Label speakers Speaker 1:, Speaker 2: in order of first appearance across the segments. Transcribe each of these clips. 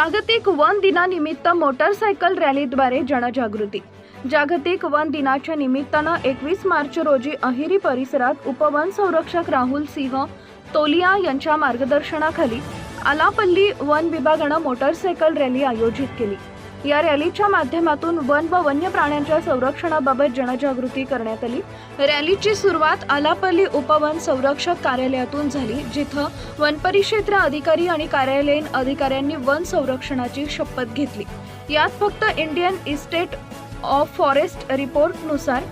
Speaker 1: जागतिक वन दिनानिमित्त मोटरसायकल रॅलीद्वारे जनजागृती. जागतिक वन दिनाच्या निमित्तानं एकवीस मार्च रोजी अहिरी परिसरात उपवन संरक्षक राहुल सिंह तोलिया यांच्या मार्गदर्शनाखाली आलापल्ली वन विभागानं मोटरसायकल रॅली आयोजित केली. या रॅलीच्या माध्यमातून वन व वन्य प्राण्यांच्या संरक्षणाबाबत जनजागृती करण्यात आली. रॅलीची सुरुवात आलापल्ली उपवन संरक्षक कार्यालयातून झाली जिथं वनपरिक्षेत्र अधिकारी आणि कार्यालयीन अधिकाऱ्यांनी वन संरक्षणाची शपथ घेतली. यात फक्त इंडियन इस्टेट ऑफ फॉरेस्ट रिपोर्टनुसार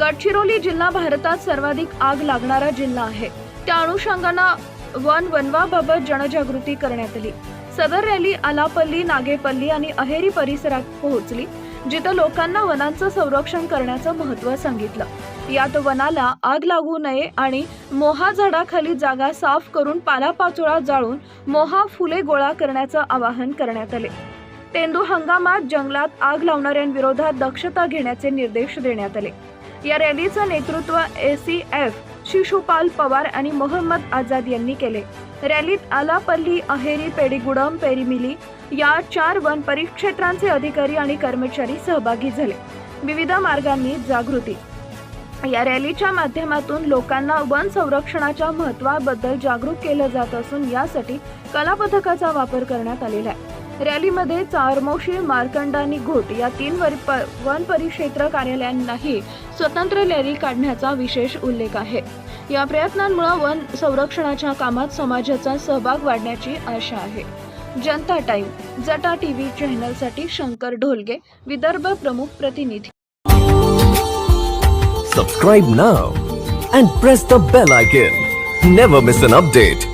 Speaker 1: गडचिरोली जिल्हा भारतात सर्वाधिक आग लागणारा जिल्हा आहे. त्या अनुषंगानं वन वनवाबाबत जनजागृती करण्यात आली. सदर रॅली आलापल्ली नागेपल्ली आणि अहेरी परिसरात पोहोचली जिथं लोकांना वनांचं संरक्षण करण्याचं महत्त्व सांगितलं. यात वनाला आग लागू नये आणि मोहा झाडाखाली जागा साफ करून पालापाचोळा जाळून मोहा फुले गोळा करण्याचं आवाहन करण्यात आले. तेंदू हंगामात जंगलात आग लावणाऱ्यांविरोधात दक्षता घेण्याचे निर्देश देण्यात आले. या रॅलीचं नेतृत्व एसी एफ शिशुपाल पवार आणि मोहम्मद आझाद यांनी केले. रॅलीत आलापल्ली अहेरी पेडीगुडम पेरीमिली या चार वन परिक्षेत्रांचे अधिकारी आणि कर्मचारी सहभागी झाले. विविध मार्गांनी जागृती. या रॅलीच्या माध्यमातून लोकांना वन संरक्षणाच्या महत्त्वाबद्दल जागरूक केलं जात असून यासाठी कलापथकाचा वापर करण्यात आलेला आहे. रॅलीमध्ये चारमोशी मार्कंड आणि घोट या तीन वर प- वन परिक्षेत्र कार्यालयांनाही स्वतंत्र रॅली काढण्याचा विशेष उल्लेख आहे. या प्रयत्नांमुळे वन संरक्षणाच्या कामात समाजाचा सहभाग वाढण्याची आशा आहे. जनता टाइम जटा टीव्ही चॅनलसाठी शंकर ढोलगे विदर्भ प्रमुख प्रतिनिधी.
Speaker 2: Subscribe now and press the bell icon never miss an update